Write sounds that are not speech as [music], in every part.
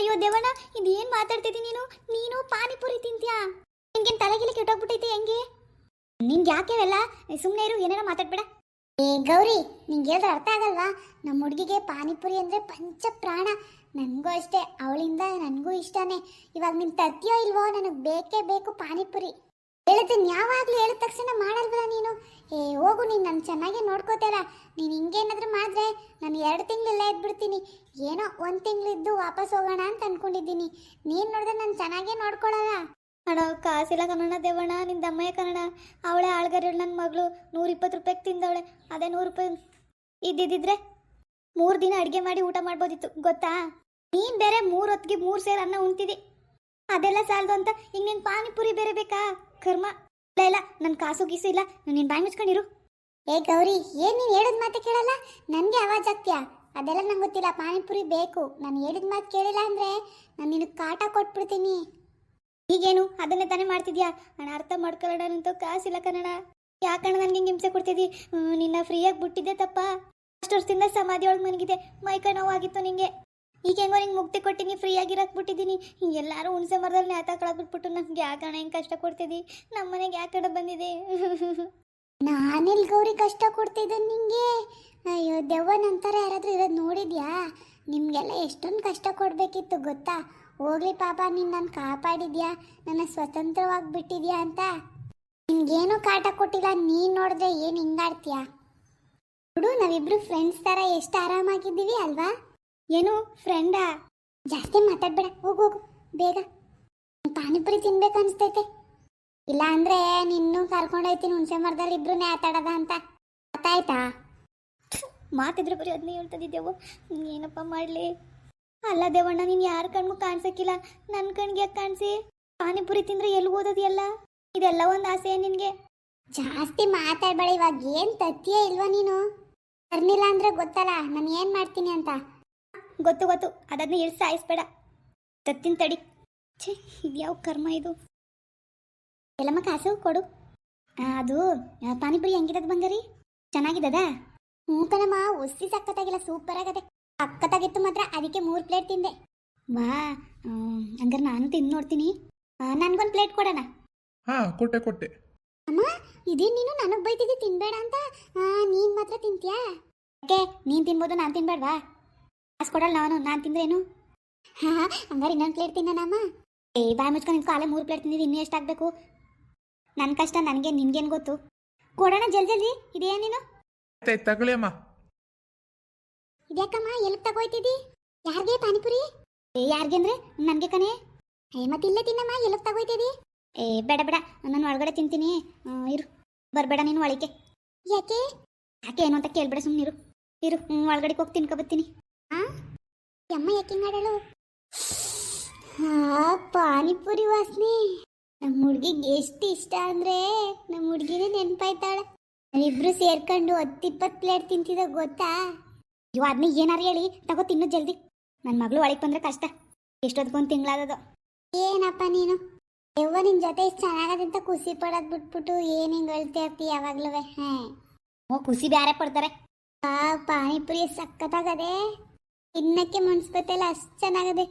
ಅಯ್ಯೋ ದೇವಣ್ಣ ಇದೇನ್ ಮಾತಾಡ್ತಿದ್ದೀನಿ ನೀನು? ನೀನು ಪಾನಿಪುರಿ ತಿಂತ್ಯಾ? ನಿನ್ಗೇನ್ ತಲೆಗಿಲಿ ಕೆಟ್ಟೋಗ್ಬಿಟ್ಟೈತೆ ಹೆಂಗೆ? ನಿನ್ಗೆ ಯಾಕೆ ಅವೆಲ್ಲ? ಸುಮ್ಮನೆ ಇರು, ಏನೇನೋ ಮಾತಾಡ್ಬೇಡ. ಏ ಗೌರಿ, ನಿಂಗೆ ಹೇಳಿದ್ರೆ ಅರ್ಥ ಆಗಲ್ವಾ? ನಮ್ಮ ಹುಡುಗಿಗೆ ಪಾನಿಪುರಿ ಅಂದ್ರೆ ಪಂಚ ಪ್ರಾಣ ನನಗೂ ಅಷ್ಟೇ, ಅವಳಿಂದ ನನಗೂ ಇಷ್ಟನೇ. ಇವಾಗ ನಿನ್ ತರ್ತೀಯೋ ಇಲ್ವೋ, ನನಗೆ ಬೇಕೇ ಬೇಕು ಪಾನಿಪುರಿ. ಹೇಳ್ತೀನಿ ಯಾವಾಗಲೂ ಹೇಳಿದ ತಕ್ಷಣ ಮಾಡಲ್ವಲ್ಲ ನೀನು? ಏ, ಹೋಗು, ನೀನು ನನ್ನ ಚೆನ್ನಾಗಿ ನೋಡ್ಕೋತೀರ ನೀನು ಹಿಂಗೇನಾದರೂ ಮಾಡಿದ್ರೆ ನಾನು ಎರಡು ತಿಂಗಳೆಲ್ಲ ಇದ್ಬಿಡ್ತೀನಿ ಏನೋ ಒಂದು ತಿಂಗಳಿದ್ದು ವಾಪಸ್ ಹೋಗೋಣ ಅಂತ ಅನ್ಕೊಂಡಿದ್ದೀನಿ. ನೀನು ನೋಡಿದ್ರೆ ನಾನು ಚೆನ್ನಾಗೇ ನೋಡ್ಕೊಳಲ್ಲ. ಅಣ್ಣ, ಕಾಸಿಲ್ಲ ಕನ್ನಡ ದೇವಣ್ಣ ನಿನ್ನ ದಮ್ಮಯ್ಯ ಕನ್ನಡ. ಅವಳೆ ಆಳ್ಗರ ನನ್ನ ಮಗಳು. ನೂರಿಪ್ಪತ್ತು ರೂಪಾಯಿಗೆ ತಿಂದವಳೆ. ಅದೇ ನೂರು ರೂಪಾಯಿ ಇದ್ದಿದ್ದಿದ್ರೆ ಮೂರು ದಿನ ಅಡುಗೆ ಮಾಡಿ ಊಟ ಮಾಡ್ಬೋದಿತ್ತು, ಗೊತ್ತಾ? ನೀನು ಬೇರೆ ಮೂರು ಹೊತ್ತಿಗೆ ಮೂರು ಸೇರು ಅನ್ನ ಉಣ್ತಿದ್ದಿ ಅದೆಲ್ಲ ಸಾಲದು ಅಂತ, ಈಗ ನಿನ್ ಪಾನಿಪುರಿ ಬೇರೆ ಬೇಕಾ? ಕರ್ಮ? ಇಲ್ಲ ಇಲ್ಲ ನನ್ನ ಕಾಸು ಗೀಸು ಇಲ್ಲ ನೀನು ಬಾಯಿ ಮುಚ್ಕೊಂಡಿರು. ಏ ಗೌರಿ ಏನ್ ನೀನು ಹೇಳಿದ ಮಾತೆ ಕೇಳಲ್ಲ? ನನಗೆ ಆವಾಜ್ ಆಗ್ತೀಯಾ ಅದೆಲ್ಲ ನಂಗೆ ಗೊತ್ತಿಲ್ಲ ಪಾನಿಪುರಿ ಬೇಕು. ನಾನು ಹೇಳಿದ ಮಾತು ಕೇಳಿಲ್ಲ ಅಂದ್ರೆ ನಾನು ನಿನಗೆ ಕಾಟ ಕೊಟ್ಬಿಡ್ತೀನಿ. ಈಗೇನು? ಅದನ್ನೇ ತಾನೇ ಮಾಡ್ತಿದ್ಯಾ? ಅಣ್ಣ ಅರ್ಥ ಮಾಡ್ಕೊಳ್ಳೋಣ ಅಂತೂ ಕಾಸಿಲ್ಲ ಕನ್ನಡ. ಯಾಕಣ್ಣ ನನಗೆ ಹಿಂಗೆ ಹಿಂಸೆ ಕೊಡ್ತಿದ್ದಿ? ನಿನ್ನ ಫ್ರೀಯಾಗಿ ಬಿಟ್ಟಿದ್ದೆ ತಪ್ಪ. ಅಷ್ಟು ವರ್ಷದಿಂದ ಸಮಾಧಿ ಒಳಗೆ ಮನಗಿದೆ ಮೈಕೈ ನೋವಾಗಿತ್ತು ನಿಂಗೆ. ಈಗ ಹೆಂಗೋ ನಿಂಗೆ ಮುಕ್ತಿ ಕೊಟ್ಟಿನಿ ಫ್ರೀಯಾಗಿ ಇರಕ್ಕೆ ಬಿಟ್ಟಿದ್ದೀನಿ ಎಲ್ಲರೂ ಹುಣಸೆ ಮರದಲ್ಲಿ ನೇತ ಕಳೆದ್ಬಿಟ್ಬಿಟ್ಟು ನಂಗೆ ಹಣ ಹೆಂಗೆ ಕಷ್ಟ ಕೊಡ್ತಿದ್ದಿ ನಮ್ಮ ಮನೆಗೆ ಯಾಕೆ ಕಡೆ ಬಂದಿದೆ? [laughs] ನಾನೆಲ್ಲಿ ಗೌರಿ ಕಷ್ಟ ಕೊಡ್ತಿದ್ದೆ ನಿಂಗೆ? ಅಯ್ಯೋ ದೆವ್ವ ನಂತರ ಯಾರಾದರೂ ಇರೋದು ನೋಡಿದ್ಯಾ? ನಿಮಗೆಲ್ಲ ಎಷ್ಟೊಂದು ಕಷ್ಟ ಕೊಡಬೇಕಿತ್ತು ಗೊತ್ತಾ? ಹೋಗ್ಲಿ ಪಾಪ, ನೀನು ನಾನು ಕಾಪಾಡಿದ್ಯಾ? ನನ್ನ ಸ್ವತಂತ್ರವಾಗಿ ಬಿಟ್ಟಿದ್ಯಾ ಅಂತ? ನಿನ್ಗೇನು ಕಾಟ ಕೊಟ್ಟಿಲ್ಲ, ನೀನು ನೋಡಿದ್ರೆ ಏನು ಹಿಂಗಾಡ್ತೀಯಾ? ನೋಡು, ನಾವಿಬ್ರು ಫ್ರೆಂಡ್ಸ್ ಥರ ಎಷ್ಟು ಆರಾಮಾಗಿದ್ದೀವಿ ಅಲ್ವಾ? ಏನು ಫ್ರೆಂಡಾ ಜಾಸ್ತಿ ಮಾತಾಡ್ಬೇಡ, ಹೋಗು ಹೋಗು, ಬೇಗ. ಪಾನಿಪುರಿ ತಿನ್ಬೇಕು ಅನ್ಸ್ತೈತೆ. ಇಲ್ಲ ಅಂದ್ರೆ ನಿನ್ನೂ ಕರ್ಕೊಂಡೋಯ್ತೀನಿ ಹುಣಸೆ ಮರದಲ್ಲಿ ಇಬ್ರು ನೇತಾಡದ ಅಂತ. ಗೊತ್ತಾಯ್ತಾ? ಮಾತಿದ್ರೆ ಬರೀ ಅದನ್ನೇ ಹೇಳ್ತದಿದ್ದೆವು ಏನಪ್ಪ ಮಾಡಲಿ? ಅಲ್ಲ ದೇವಣ್ಣ, ನೀನು ಯಾರ ಕಣ್ಮು ಕಾಣಿಸಕ್ಕಿಲ್ಲ? ನನ್ನ ಕಣ್ಗೆ ಯಾಕೆ ಕಾಣಿಸಿ? ಪಾನಿಪುರಿ ತಿಂದ್ರೆ ಎಲ್ಲಿ ಓದೋದಿಯಲ್ಲ? ಇದೆಲ್ಲ ಒಂದು ಆಸೆ ನಿನಗೆ. ಜಾಸ್ತಿ ಮಾತಾಡ್ಬೇಡ, ಇವಾಗ ಏನು ತತ್ತಿಯೇ ಇಲ್ವಾ ನೀನು? ಬರ್ನಿಲ್ಲ ಅಂದ್ರೆ ಗೊತ್ತಲ್ಲ, ನಾನು ಏನು ಮಾಡ್ತೀನಿ ಅಂತ? ಗೊತ್ತು ಗೊತ್ತು. ಅದನ್ನ ಇಳಿಸಿ ಸಾಯಿಸ್ಬೇಡ ತತ್ತಿನ ತಡಿ. ಛೇ ಇದ್ಯಾವ ಕರ್ಮ ಇದು? ಎಲ್ಲಮ್ಮ ಕಾಸು ಕೊಡು. ಅದು ಪಾನಿಪುರಿ ಹೆಂಗಿರೋದು ಬಂಗಾರಿ ಚೆನ್ನಾಗಿದ್ದದ ಹ್ಞೂ ಕಣಮ್ಮ ಒಸಿ ಸಕ್ಕತ್ತಾಗಿಲ್ಲ ಸೂಪರ್ ಆಗದೆ. ಸಕ್ಕತ್ತಾಗಿತ್ತು ಮಾತ್ರ ಅದಕ್ಕೆ ಮೂರು ಪ್ಲೇಟ್ ತಿಂದೆ. ವಾ ಹಂಗಾರೆ ನಾನು ತಿಂದು ನೋಡ್ತೀನಿ. ನನ್ಗೊಂದು ಪ್ಲೇಟ್ ಕೊಡೋಣ? ಹಾ ಕೊಟ್ಟೆ ಕೊಟ್ಟೆ. ಅಮ್ಮ ಇದೇ ನೀನು? ನನಗೆ ಬೈತಿದ್ದೆ ತಿನ್ಬೇಡ ಅಂತ? ನೀನು ಮಾತ್ರ ತಿಂತೀಯಾ? ಓಕೆ ನೀನು ತಿನ್ಬೋದು ನಾನು ತಿನ್ಬೇಡ್ವಾ? ಕೊಡಲ್ಲ ನಾನು ನಾನು ತಿಂದ್ರೇನು? ಹಾ ಹಂಗಾರೆ ಇನ್ನೊಂದು ಪ್ಲೇಟ್ ತಿನ್ನೋಣಮ್ಮ ಏ ಬಾಯ್ ಮುಚ್ಕೊಂಡು ನಿಂತ್ಕೊ ಅಲ್ಲೇ ಮೂರು ಪ್ಲೇಟ್ ತಿಂದಿದ್ದು ಇನ್ನೂ ಎಷ್ಟಾಗಬೇಕು? ನನ್ನ ಕಷ್ಟ ನನಗೆ ನಿನ್ಗೇನು ಗೊತ್ತು? ಕೊಡೋಣ ಜಲ್ದಿ ಜಲ್ದಿ ಇದೇ ನೀನು? ಆಯ್ತಾಯ್ತು ತಗೊಳ್ಳಿ ಅಮ್ಮ. ಇದ್ಯಾಕಮ್ಮ ಎಲ್ಲಿ ತಗೋಯ್ತಿದ್ದಿ? ಯಾರಿಗೆ ಪಾನಿಪುರಿ? ಏ ಯಾರಿಗೆ ಅಂದ್ರೆ ನನಗೆ ಕಣೆ. ಏ ಮತ್ತೆ ಇಲ್ಲೇ ತಿನ್ನಮ್ಮ ಎಲ್ಲಿ ತಗೋಯ್ತಿದ್ದಿ? ಏ ಬೇಡ ಬೇಡ ನಾನು ಒಳಗಡೆ ತಿಂತೀನಿ. ಹ್ಮ್, ಇರು ಬರಬೇಡ ನೀನು ಒಳಗೆ ಯಾಕೆ? ಯಾಕೆ ಏನು ಅಂತ ಕೇಳ್ಬೇಡ ಸುಮ್ಮನೆ ಇರು ಇರು ಹ್ಮ್, ಒಳಗಡೆ ಹೋಗಿ ತಿನ್ಕೊಬತ್ತೀನಿ ಅಮ್ಮ ಯಾಕೆ ಹಿಂಗಾಡಳು ಹಾ ಪಾನಿಪುರಿ ವಾಸನೆ. ನಮ್ಮ ಹುಡುಗಿಗೆ ಎಷ್ಟು ಇಷ್ಟ ಅಂದ್ರೆ ನಮ್ಮ ಹುಡುಗಿನೇ ನೆನಪಾಯ್ತಾಳೆ. ನಾವಿಬ್ರು ಸೇರ್ಕೊಂಡು ಹತ್ತಿಪ್ಪತ್ತು ಪ್ಲೇಟ್ ತಿಂತಿದ ಗೊತ್ತಾ? ಇವ ಅದನ್ನ ಏನಾರು ಹೇಳಿ ತಗೋ ತಿನ್ನು ಜಲ್ದಿ. ನನ್ನ ಮಗಳು ಒಳಗೆ ಬಂದ್ರೆ ಕಷ್ಟ. ಎಷ್ಟೊತ್ಕೊಂದು ತಿಂಗಳಾದದು. ಏನಪ್ಪ ನೀನು? ಯವ್ವ ನಿನ್ ಜೊತೆ ಇಷ್ಟು ಚೆನ್ನಾಗದಂತ ಖುಷಿ ಪಡೋದ್ ಬಿಟ್ಬಿಟ್ಟು ಏನ್ ಹಿಂಗ್ ಹೇಳ್ತಾ ಇರ್ತಿ ಯಾವಾಗ್ಲೂ ಹಾ ಓ ಖುಷಿ ಬೇರೆ ಪಡ್ತಾರೆ. ಆ ಪಾನಿಪುರಿ ಸಖತ್ತಾಗದೆ ತಿನ್ನಕ್ಕೆ ಮುನ್ಸ್ಕೊತಲ್ಲ, ಅಷ್ಟು ಚೆನ್ನಾಗದೆ.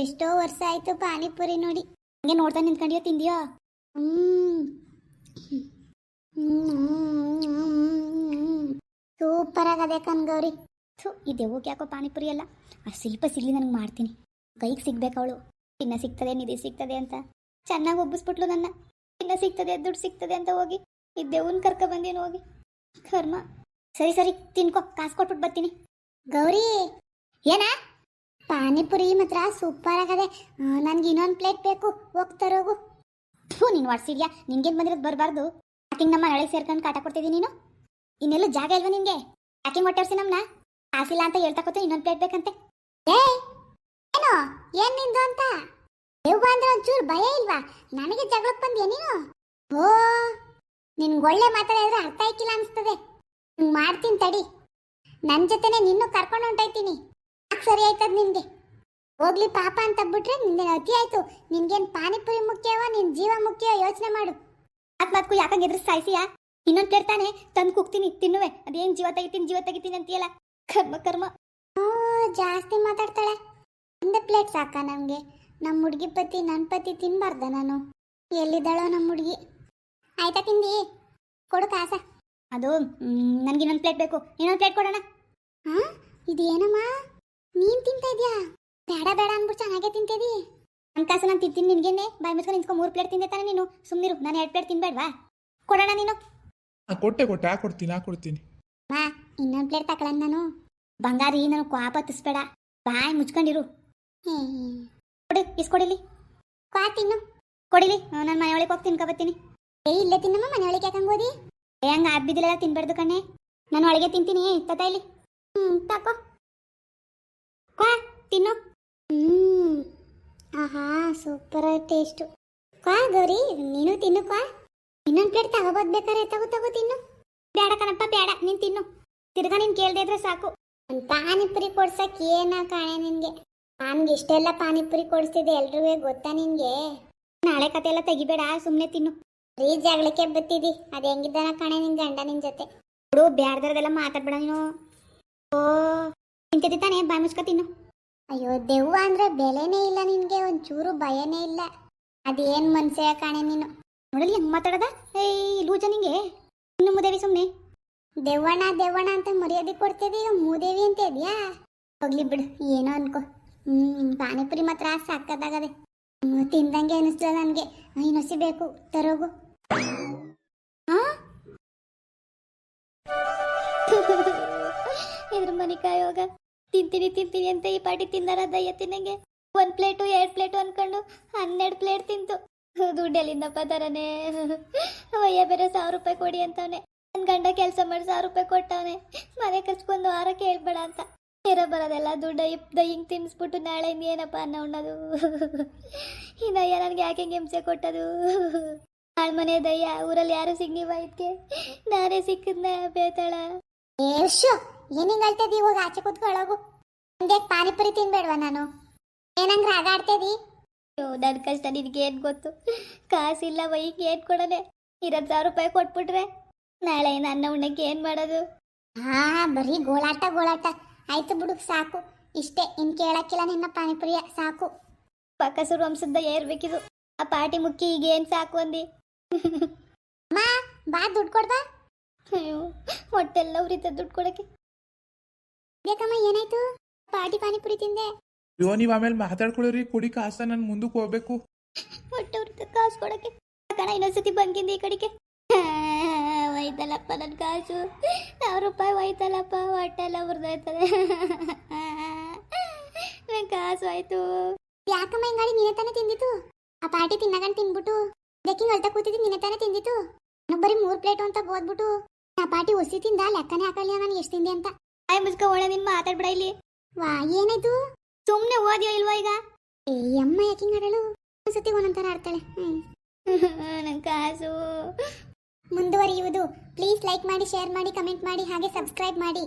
ಎಷ್ಟೋ ವರ್ಷ ಆಯ್ತು ಪಾನಿಪುರಿ ನೋಡಿ. ಹಂಗೆ ನೋಡ್ತಾ ನಿಂತ್ಕೊಂಡಿಯೋ ತಿಂದಿಯೋ? ಸೂಪರ್ ಆಗದೆ ಕನ್ಗೌರಿ ಥು ಇದೆವು ಯಾಕೋ ಪಾನಿಪುರಿ ಅಲ್ಲ? ಆ ಶಿಲ್ಪ ಸಿಗ್ಲಿ ನನಗೆ ಮಾಡ್ತೀನಿ. ಕೈಗೆ ಸಿಗ್ಬೇಕು ಅವಳು. ತಿನ್ನ ಸಿಗ್ತದೆ, ನಿಧಿ ಸಿಗ್ತದೆ ಅಂತ. ಚೆನ್ನಾಗಿ ಒಬ್ಬಿಸ್ಬಿಟ್ಲು ನನ್ನ. ತಿನ್ನ ಸಿಗ್ತದೆ, ದುಡ್ಡು ಸಿಗ್ತದೆ ಅಂತ ಹೋಗಿ. ಇದ್ದೆವನ್ ಕರ್ಕ ಬಂದೇನು ಹೋಗಿ. ಕರ್ಮ. ಸರಿ ಸರಿ, ತಿನ್ಕೋ, ಕಾಸು ಕೊಟ್ಬಿಟ್ಟು ಬರ್ತೀನಿ. ಗೌರಿ! ಏನ? ಪಾನಿಪುರಿ ಮಾತ್ರ ಸೂಪರ್ ಆಗದೆ. ನನ್ಗೆ ಇನ್ನೊಂದು ಪ್ಲೇಟ್ ಬೇಕು. ಹೋಗ್ತಾರೋಗು ಥೂ, ನೀನು ಹೊಡ್ಸಿದ್ಯಾ ನಿನ್ಗೇನು ಬಂದಿರೋದು ಬರಬಾರ್ದು. ಆಕಿಂಗ್ ನಮ್ಮ ಮನೆಯೊಳಗೆ ಸೇರ್ಕೊಂಡು ಕಾಟ ಕೊಡ್ತಿದ್ದೀನಿ ನೀನು? ಇನ್ನೆಲ್ಲೂ ಜಾಗ ಇಲ್ವಾ ನಿನ್ಗೆ ಯಾಕಿಂಗ್ ಹೊಟ್ಟೆರ್ಸಿ ನಮ್ಮನ್ನ ಕಾಸಿಲ್ಲ ಅಂತ ಹೇಳ್ತಾ ಕೂತು ಇನ್ನೊಂದು ಪ್ಲೇಟ್ ಬೇಕಂತೆ. ಏ, ಏನು? ಏನು ನಿಂದು ಅಂತ? ದೇವ್ ಅಂದ್ರೆ ಒಂಚೂರು ಭಯ ಇಲ್ವಾ? ನನಗೆ ಜಗಳಕ್ಕೆ ಬಂದ್ಯಾ ನೀನು? ಓ, ನಿನ್ಗೆ ಒಳ್ಳೆ ಮಾತಾಡಿದ್ರೆ ಅರ್ಥ ಆಯ್ಕಿಲ್ಲ ಅನಿಸ್ತದೆ. ಮಾಡ್ತೀನಿ ತಡಿ. ನನ್ನ ಜೊತೆನೆ ನಿನ್ನೂ ಕರ್ಕೊಂಡು ಹೊಂಟೈತೀನಿ ಯಾಕೆ ಸರಿ ಆಯ್ತದ ನಿನ್ಗೆ? ಹೋಗ್ಲಿ ಪಾಪ ಅಂತ ಬಿಟ್ರೆ ನಿಂದೆ ಅತಿ ಆಯ್ತು. ನಿನ್ಗೇನ್ ಪಾನಿಪುರಿ ಮುಖ್ಯವೋ ನಿನ್ ಜೀವ ಮುಖ್ಯ ಯೋಚನೆ ಮಾಡು. ಅದ್ ಮತ್ಕು ಯಾಕಂಗೆ ಎದುರು ಸಾಯಿಸಿಯಾ? ಇನ್ನೊಂದು ಪ್ಲೇಟ್ ತಾನೆ ತಂದು ಕುಗ್ತೀನಿ ತಿನ್ನುವೆ. ಅದೇನ್ ಜೀವ ತೆಗಿತೀನಿ ಜೀವ ತೆಗಿತೀನಿ ಅಂತೀಯಲ್ಲ? ಕರ್ಮ ಕರ್ಮ. ಜಾಸ್ತಿ ಮಾತಾಡ್ತಾಳೆ. ಒಂದು ಪ್ಲೇಟ್ ಸಾಕ ನಮಗೆ? ನಮ್ಮ ಹುಡುಗಿ ಪತಿ ನನ್ನ ಪತಿ ತಿನ್ಬಾರ್ದ ನಾನು? ಎಲ್ಲಿದ್ದಾಳೋ ನಮ್ಮ ಹುಡುಗಿ. ಆಯ್ತಾ ತಿಂದಿ ಕೊಡು ಕಾಸ. ಅದು ನನಗೆ ಇನ್ನೊಂದು ಪ್ಲೇಟ್ ಬೇಕು. ಇನ್ನೊಂದು ಪ್ಲೇಟ್ ಕೊಡೋಣ? ಹಾಂ ಇದು ಏನಮ್ಮ ನೀನು ತಿಂತಾ ಇದ್ಯಾ? ಬೇಡ ಬೇಡ ಅಂದ್ಬಿಟ್ಟು ಚೆನ್ನಾಗೆ ತಿಂತೀವಿ ನನ್ನ ಕಾಸು ನಾನು ತಿಂತೀನಿ ನಿನ್ಗೇನೆ. ಬಾಯಿ ಮುಚ್ಕೊಂಡು ನಿಂತ್ಕೊಂಡು ಮೂರು ಪ್ಲೇಟ್ ತಿಂದೆ ತಾನೆ ನೀನು. ಸುಮ್ಮನಿರು ನಾನು ಎರಡು ಪ್ಲೇಟ್ ತಿನ್ಬೇಡ್ವಾ? ಕೊಡೋಣ ನೀನು. ಹಾ ಕೊಟ್ಟೆ ಆ ಕೊಡ್ತೀನಿ ಆ ಕೊಡ್ತೀನಿ. ಮಾ ಇನ್ನೊಂದು ಪ್ಲೇಟ್ ತಗೊಳ್ಳೋಣ ನಾನು. ಬಂಗಾರಿ ನಾನು ಕ್ವಾಪ ಹತ್ತಿಸ್ಬೇಡ. ಬಾಯಿ ಮುಚ್ಕೊಂಡಿರು. ಕೊಡಿ ಇಸ್ಕೊಡಿಲಿ ಕ್ವಾ ತಿನ್ನು. ಕೊಡಿಲಿ. ನಾನು ಮನೆ ಒಳಗೆ ಹೋಗಿ ತಿನ್ಕೊಬತ್ತೀನಿ ಏ ಇಲ್ಲೇ ತಿನ್ನಮ್ಮ ಮನೆ ಒಳಗೆ ಯಾಕಂಗ್ ಓದಿ ಏ ಹಂಗ ಆದ್ಬಿದ್ದಿಲ್ಲ ತಿನ್ಬಾರ್ದು ಕಣ್ಣೆ. ನಾನು ಒಳಗೆ ತಿಂತೀನಿ. ತತ ಇಲ್ಲಿ. ಹ್ಞೂ ತಕೋ. ಕ್ವಾ ತಿನ್ನು. ಹ್ಮ್. ಆಹಾ, ಸೂಪರ್ ಟೇಸ್ಟು. ಕ್ವಾ ಗೌರಿ, ನೀನು ತಿನ್ನು ಕ್ವಾ. ಇನ್ನೊಂದು ಪ್ಲೇಟ್ ತಗೋಬೋದು ಬೇಕಾರೆ ತಗೋ ತಗೋ ತಿನ್ನು. ಬೇಡ ಕಣಪ್ಪ ಬೇಡ ನೀನ್ ತಿನ್ನು. ತಿರ್ಗಾ ನಿನ್ ಕೇಳ್ದೆ ಇದ್ರೆ ಸಾಕು. ಒಂದ್ ಪಾನಿಪುರಿ ಕೊಡ್ಸಕ್ ಏನ ಕಾಣೆ ನಿನ್ಗೆ? ನನ್ಗೆ ಇಷ್ಟೆಲ್ಲ ಪಾನಿಪುರಿ ಕೊಡಿಸ್ತಿದ್ದೆ ಎಲ್ರಿಗೂ ಗೊತ್ತಾ ನಿನ್ಗೆ? ನಾಳೆ ಕತೆ ಎಲ್ಲ ತೆಗಿಬೇಡ, ಸುಮ್ನೆ ತಿನ್ನು. ರೀ ಜಗಳಕ್ಕೆ ಬತ್ತಿದಿ. ಅದ್ ಹೆಂಗಿದ್ದಾನ ಕಾಣೆ ನಿನ್ ಗಂಡ ನಿನ್ ಜೊತೆ. ಬಿಡು ಬ್ಯಾಡ್ದರದೆಲ್ಲ ಮಾತಾಡ್ಬೇಡ ನೀನು. ಓ. ತಿಂತಿದ್ದಿ ಬಾಯಿ ಮುಚ್ಕ ತಿನ್ನು. ಅಯ್ಯೋ, ದೆವ್ವ ಅಂದ್ರೆ ಬೆಲೆನೇ ಇಲ್ಲ ನಿನ್ಗೆ, ಒಂಚೂರು ಭಯನೇ ಇಲ್ಲ. ಅದೇನ್ ಮನ್ಸೆ ಕಾಣೆ ನೀನು? ನೋಡಲಿ ಹೆಂಗ್ ಮಾತಾಡದ? ಏಯ್, ಲೂಜ ನಿಂಗೆ. ಇನ್ನು ಮುದೇವಿ ಸುಮ್ನೆ. ದೆವ್ವಣ ದೆವ್ವಣ ಅಂತ ಮರ್ಯಾದೆ ಕೊಡ್ತಿದ್ದೆ ಈಗ ಮೂದೇವಿ ಅಂತ ಇದೆಯಾ? ಹೋಗ್ಲಿ ಬಿಡು, ಏನೋ ಅನ್ಕೋ. ಹ್ಮ್, ಪಾನಿಪುರಿ ಮಾತ್ರ ಸಾಕದಾಗದೆ. ತಿಂದಂಗೆ ಅನಿಸ್ತದ ನನ್ಗೆ. ಇನ್ನೊಸಿ ಬೇಕು, ತರೋಗು. [laughs] ಇದ್ರ ಮನೆ ಕಾಯೋಗ. ತಿಂತೀನಿ ತಿಂತೀನಿ ಅಂತ ಈ ಪಾಟಿ ತಿಂದಾರ ದಯ್ಯ ತಿನ್ನಂಗೆ. ಒಂದ್ ಪ್ಲೇಟು, ಎರಡ್ ಪ್ಲೇಟು ಅನ್ಕೊಂಡು ಹನ್ನೆರಡು ಪ್ಲೇಟ್ ತಿಂತು. ದುಡ್ಡೆಲ್ಲಿಂದಪ್ಪ ತರನೇ ಅಯ್ಯ, ಬೇರೆ ಸಾವಿರ ರೂಪಾಯಿ ಕೊಡಿ ಅಂತವನೆ. ನನ್ ಗಂಡ ಕೆಲಸ ಮಾಡಿ ಸಾವಿರ ರೂಪಾಯಿ ಕೊಟ್ಟವನೆ. ಮನೆ ಖರ್ಚ್ಕೊಂದು ವಾರ ಕೇಳ್ಬೇಡ ಅಂತ. ಇರೋ ಬರೋದೆಲ್ಲ ದುಡ್ಡ ಇಪ್ ಹಿಂಗ್ ತಿನ್ಸ್ಬಿಟ್ಟು ನಾಳೆಯಿಂದ ಏನಪ್ಪ ಅನ್ನ ಉಣ್ಣೋದು. ದಯ್ಯ ನನಗೆ ಯಾಕೆ ಹಿಂಸೆ ಕೊಟ್ಟದು? ನಾಳೆ ಮನೆ ದಯ್ಯ ಊರಲ್ಲಿ ಯಾರು ಸಿಗ್ನಿವ ಇದಕ್ಕೆ ನಾನೇ ಸಿಕ್ಕಿದ್ನ, ಬೇತಾಳ? ಏನಿಂಗ್ ಅಳ್ತದಿ ಇವಾಗ ಆಚೆ ಕೂತ್ಕೊಳ್ಳೋಗು ಒಂದೇ ಪಾನಿಪುರಿ ತಿನ್ಬೇಡ್ವಾ ನಾನು. ಏನಂಗ್ ರಾಗ ಅಯ್ಯೋ ನನ್ನ ಕಷ್ಟ ನಿನಗೆ ಏನು ಗೊತ್ತು? ಕಾಸಿಲ್ಲ ವೈಗೆ ಏನು ಕೊಡನೆ ಇರೋದು ಸಾವಿರ ರೂಪಾಯಿ ಕೊಟ್ಬಿಟ್ರೆ ನಾಳೆ ನನ್ನ ಉಣ್ಣಕ್ಕೆ ಏನು ಮಾಡೋದು? ಹಾ ಬರೀ ಗೋಳಾಟ ಗೋಳಾಟ. ಆಯ್ತು ಬಿಡುಕ್ ಸಾಕು. ಇಷ್ಟೇ ಇನ್ ಕೇಳಕ್ಕಿಲ್ಲ ನಿನ್ನ ಪಾನಿಪುರಿಯ ಸಾಕು. ಪಕ್ಕಸೂರು ವಂಶದ ಏರ್ಬೇಕಿದು. ಆ ಪಾರ್ಟಿ ಮುಕ್ಕಿ ಈಗ ಏನ್ ಸಾಕು ಅಂದಿ? ಅಮ್ಮ ಬಾ ದುಡ್ಡು ಕೊಡ್ಬಾ. ಅಯ್ಯೋ ಹೊಟ್ಟೆಲ್ಲ ಉರಿತ ದುಡ್ಡು ಕೊಡಕ್ಕೆ. ಬೇಕಮ್ಮ ಏನಾಯ್ತು? ಪಾಟಿ ಪಾನಿಪುರಿ ತಿಂದೆ. ಅಯ್ಯೋ ನೀವ್ ಆಮೇಲೆ ಮಾತಾಡ್ಕೊಳ್ಳ್ರಿ. ಕುಡಿ ಕಾಸ ನಾನು ಮುಂದಕ್ಕೆ ಹೋಗ್ಬೇಕು. ಹೊಟ್ಟೆ ಉರಿತ ಕಾಸು ಕೊಡಕ್ಕೆ. ಕಣ ಇನ್ನೊಂದ್ಸತಿ ಬಂಕಿಂದ ಈ ಕಡೆಗೆ. ಒಯ್ತಲ್ಲಪ್ಪ ನನ್ನ ಕಾಸು. ಸಾವಿರ ರೂಪಾಯಿ ಒಯ್ತಲ್ಲಪ್ಪ ಹೊಟ್ಟೆಲ್ಲ ಉರ್ದೋಯ್ತದೆ. ನನ್ನ ಕಾಸು ಆಯ್ತು. ಯಾಕಮ್ಮ ಹಿಂಗಾಡಿ ನೀನೇ ತಾನೇ ತಿಂದಿತ್ತು? ಆ ಪಾರ್ಟಿ ತಿನ್ನಗಂಡ್ ತಿನ್ಬಿಟ್ಟು ಬೇಕಿಂಗ್ ಅಳ್ತಾ ಕೂತಿದ್ದು ನೀನೇ ತಾನೇ ತಿಂದಿತ್ತು. ಬರೀ ಮೂರ್ ಪ್ಲೇಟ್ ಅಂತ ಓದ್ಬಿಟ್ಟು ಆ ಪಾರ್ಟಿ ಒಸಿ ತಿಂದ ಲೆಕ್ಕನೇ ಹಾಕಲ್ಲ ನಾನು ಎಷ್ಟು ತಿಂದೆ ಅಂತ. ಆಯ್ ಮುಸ್ಕ ಒಳ್ಳೆ ನಿನ್ ಮಾತಾಡ್ಬಿಡ ಇಲ್ಲಿ. ವಾ ಏನಾಯ್ತು? ಸುಮ್ನೆ ಓದಿಯೋ ಇಲ್ವಾ ಈಗ? ಏ ಅಮ್ಮ ಯಾಕೆ ಹಿಂಗಾಡಳು ಸತಿ ಒಂದೊಂಥರ ಆಡ್ತಾಳೆ. ಹ್ಮ್. [laughs] ನನ್ನ ಕಾಸು. ಮುಂದುವರಿಯುವುದು. ಪ್ಲೀಸ್ ಲೈಕ್ ಮಾಡಿ ಶೇರ್ ಮಾಡಿ ಕಮೆಂಟ್ ಮಾಡಿ ಹಾಗೆ ಸಬ್ಸ್ಕ್ರೈಬ್ ಮಾಡಿ.